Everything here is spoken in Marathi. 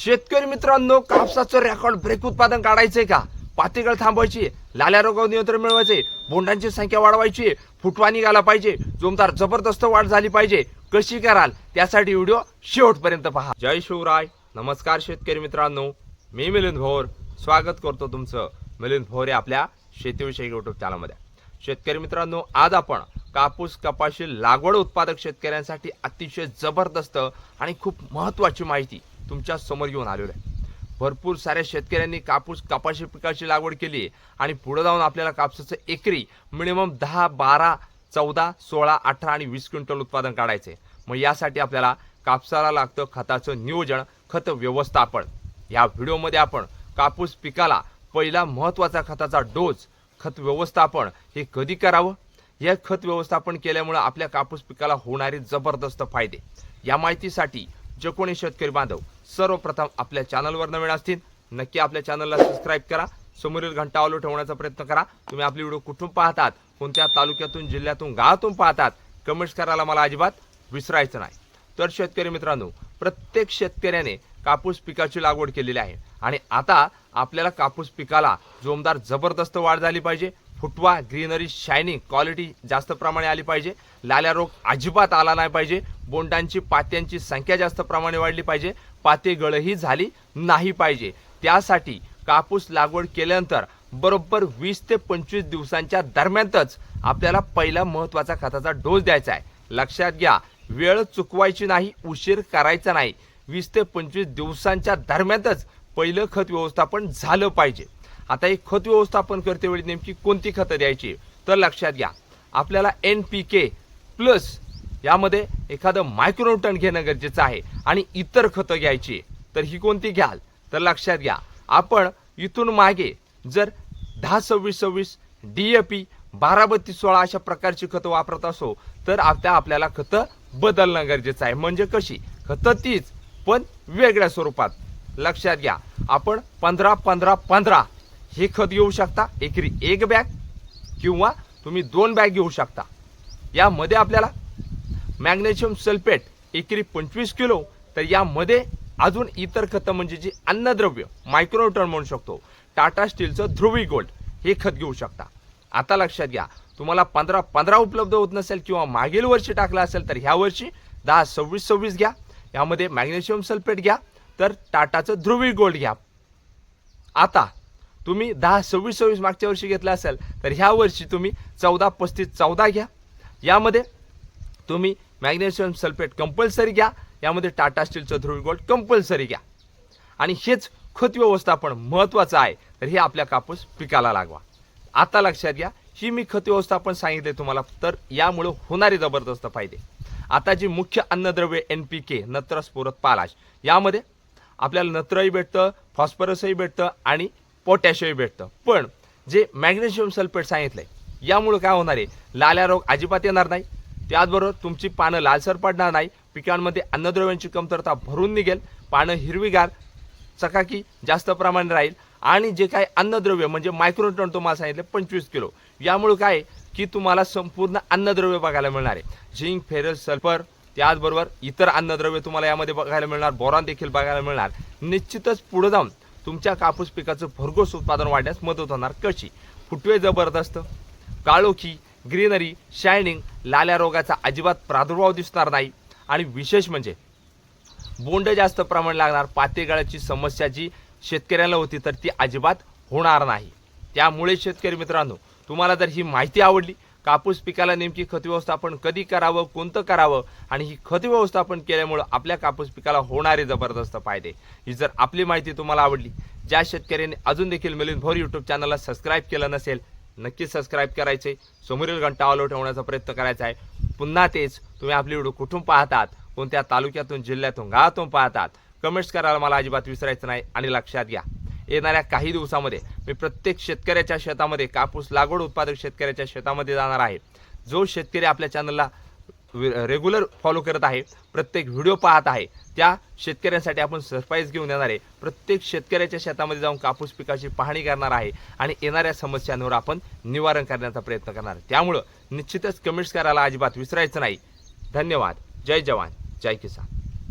शेतकरी मित्रांनो कापसाचं रेकॉर्ड ब्रेक उत्पादन काढायचंय का? पातीगळ थांबवायची लाल्या रोगावर नियंत्रण मिळवायचे बोंडांची संख्या वाढवायची फुटवा निघाला पाहिजे जोमदार जबरदस्त वाढ झाली पाहिजे कशी कराल? त्यासाठी व्हिडिओ शेवटपर्यंत पहा. जय शिवराय. नमस्कार शेतकरी मित्रांनो. मी मिलिंद भोर. स्वागत करतो तुमचं मिलिंद भोर आपल्या शेतीविषयी युट्यूब चॅनलमध्ये शेतकरी मित्रांनो आज आपण कापूस कपाशी लागवड उत्पादक शेतकऱ्यांसाठी अतिशय जबरदस्त आणि खूप महत्त्वाची माहिती तुमच्यासमोर घेऊन आलेलो आहे. भरपूर साऱ्या शेतकऱ्यांनी कापूस कपाशी पिकाची लागवड केली आणि पुढे जाऊन आपल्याला कापसाचं एकरी मिनिमम दहा बारा चौदा सोळा अठरा आणि वीस क्विंटल उत्पादन काढायचे मग यासाठी आपल्याला कापसाला लागतं खताचं नियोजन खत व्यवस्थापन. या व्हिडिओमध्ये आपण कापूस पिकाला पहिला महत्त्वाचा खताचा डोस खत व्यवस्थापन हे कधी करावं? या खत व्यवस्थापन केल्यामुळं आपल्या कापूस पिकाला होणारे जबरदस्त फायदे. या माहितीसाठी जे कोणी शेतकरी बांधव सर्वप्रथम आपल्या चॅनलवर नवीन असतील नक्की आपल्या चॅनलला सबस्क्राईब करा. समोरील घंटा ऑलो ठेवण्याचा प्रयत्न करा. तुम्ही आपली व्हिडिओ कुठून पाहतात कोणत्या तालुक्यातून जिल्ह्यातून गावातून पाहतात कमेंट्स करायला मला अजिबात विसरायचं नाही. तर शेतकरी मित्रांनो प्रत्येक शेतकऱ्याने कापूस पिकाची लागवड केलेली आहे. आणि आता आपल्याला कापूस पिकाला जोमदार जबरदस्त वाढ झाली पाहिजे. फुटवा ग्रीनरी शायनिंग क्वालिटी जास्त प्रमाणे आली पाहिजे. लाल्या रोग अजिबात आला नाही पाहिजे. बोंडांची पात्यांची संख्या जास्त प्रमाणे वाढली पाहिजे. पाते गळही झाली नाही पाहिजे. त्यासाठी कापूस लागवड केल्यानंतर बरोबर वीस ते पंचवीस दिवसांच्या दरम्यानच आपल्याला पहिला महत्त्वाचा खताचा डोस द्यायचा आहे. लक्षात घ्या वेळ चुकवायची नाही उशीर करायचा नाही. वीस ते पंचवीस दिवसांच्या दरम्यानच पहिलं खत व्यवस्थापन झालं पाहिजे. आता हे खत व्यवस्थापन करतेवेळी नेमकी कोणती खतं द्यायची? तर लक्षात घ्या. आपल्याला एन पी के प्लस यामध्ये एखादं मायक्रोटन घेणं गरजेचं आहे आणि इतर खतं घ्यायची. तर ही कोणती घ्याल? तर लक्षात घ्या. आपण इथून मागे जर दहा सव्वीस सव्वीस डी ए पी बारा बत्तीस सोळा अशा प्रकारची खतं वापरत असो तर आता आपल्याला खतं बदलणं गरजेचं आहे. म्हणजे कशी? खतं तीच पण वेगळ्या स्वरूपात. लक्षात घ्या. आपण पंधरा पंधरा पंधरा हे खत घेऊ शकता एकरी एक बॅग किंवा तुम्ही दोन बॅग घेऊ शकता. यामध्ये आपल्याला मॅग्नेशियम सल्फेट एकरी पंचवीस किलो तर यामध्ये अजून इतर खतं म्हणजे जी अन्नद्रव्य मायक्रोटन म्हणू शकतो टाटा स्टीलचं ध्रुवी गोल्ड हे खत घेऊ शकता. आता लक्षात घ्या तुम्हाला पंधरा पंधरा उपलब्ध होत नसेल किंवा मागील वर्षी टाकलं असेल तर ह्या वर्षी दहा सव्वीस सव्वीस घ्या. यामध्ये मॅग्नेशियम सल्फेट घ्या तर टाटाचं ध्रुवी गोल्ड घ्या. आता तुम्ही दहा सव्वीस सव्वीस मागच्या वर्षी घेतला असेल तर ह्या वर्षी तुम्ही चौदा पस्तीस चौदा घ्या. यामध्ये तुम्ही मॅग्नेशियम सल्फेट कंपल्सरी घ्या यामध्ये टाटा स्टीलचं ध्रुवी गोल्ड कंपल्सरी घ्या. आणि हेच खत व्यवस्थापन महत्त्वाचं आहे तर हे आपल्या कापूस पिकाला लागवा. आता लक्षात घ्या ही मी खत व्यवस्थापन सांगितले तुम्हाला तर यामुळे होणारे जबरदस्त फायदे. आता जी मुख्य अन्नद्रव्य एन पी के नत्र स्फोरत पालाश यामध्ये आपल्याला नत्रही भेटतं फॉस्फरसही भेटतं आणि पोटॅशियम भेटतं. पण जे मॅग्नेशियम सल्फेट सांगितलं आहे यामुळे काय होणार आहे? लाल्या रोग अजिबात येणार नाही. त्याचबरोबर तुमची पानं लालसर पडणार नाही. पिकांमध्ये अन्नद्रव्यांची कमतरता भरून निघेल. पानं हिरवीगार चकाकी जास्त प्रमाणे राहील. आणि जे काही अन्नद्रव्य म्हणजे मायक्रोटन तुम्हाला सांगितले पंचवीस किलो. यामुळे काय आहे? की तुम्हाला संपूर्ण अन्नद्रव्य बघायला मिळणार आहे. झिंक फेरल सल्फर त्याचबरोबर इतर अन्नद्रव्य तुम्हाला यामध्ये बघायला मिळणार. बोरॉन देखील बघायला मिळणार. निश्चितच पुढे जाऊन तुमच्या कापूस पिकाचं भरघोस उत्पादन वाढण्यास मदत होणार कशी? फुटवे जबरदस्त काळोखी ग्रीनरी शायनिंग लाल्या रोगाचा अजिबात प्रादुर्भाव दिसणार नाही. आणि विशेष म्हणजे बोंड जास्त प्रमाण लागणार पातेगाळाची समस्या जी शेतकऱ्याला होती तर ती अजिबात होणार नाही. त्यामुळे शेतकरी मित्रांनो तुम्हाला जर ही माहिती आवडली कापूस पिकाला नेमकी खत व्यवस्थापन कधी करावं कोणतं करावं आणि ही खत व्यवस्थापन केल्यामुळं आपल्या कापूस पिकाला होणारे जबरदस्त फायदे. ही जर आपली माहिती तुम्हाला आवडली ज्या शेतकऱ्यांनी अजून देखील मिलिंद भोर यूट्यूब चॅनलला सबस्क्राईब केलं नसेल नक्की सबस्क्राईब करायचे. समोरील घंटा ऑलो ठेवण्याचा प्रयत्न करायचा आहे. पुन्हा तेच तुम्ही आपली व्हिडिओ कुठून पाहतात कोणत्या तालुक्यातून जिल्ह्यातून गावातून पाहतात कमेंट्स करायला मला अजिबात विसरायचं नाही आणि लक्षात घ्या. येणाऱ्या काही दिवसामध्ये मी प्रत्येक शेतकऱ्याच्या शेतामध्ये कापूस लागवड उत्पादक शेतकऱ्याच्या शेतामध्ये जाणार आहे. जो शेतकरी आपल्या चॅनलला रेग्युलर फॉलो करत आहे प्रत्येक व्हिडिओ पाहत आहे त्या शेतकऱ्यांसाठी आपण सरप्राईज घेऊन येणार आहे. प्रत्येक शेतकऱ्याच्या शेतामध्ये जाऊन कापूस पिकाची पाहणी करणार आहे आणि येणाऱ्या समस्यांवर आपण निवारण करण्याचा प्रयत्न करणार आहे. त्यामुळं निश्चितच कमेंट्स करायला अजिबात विसरायचं नाही. धन्यवाद. जय जवान. जय किसान.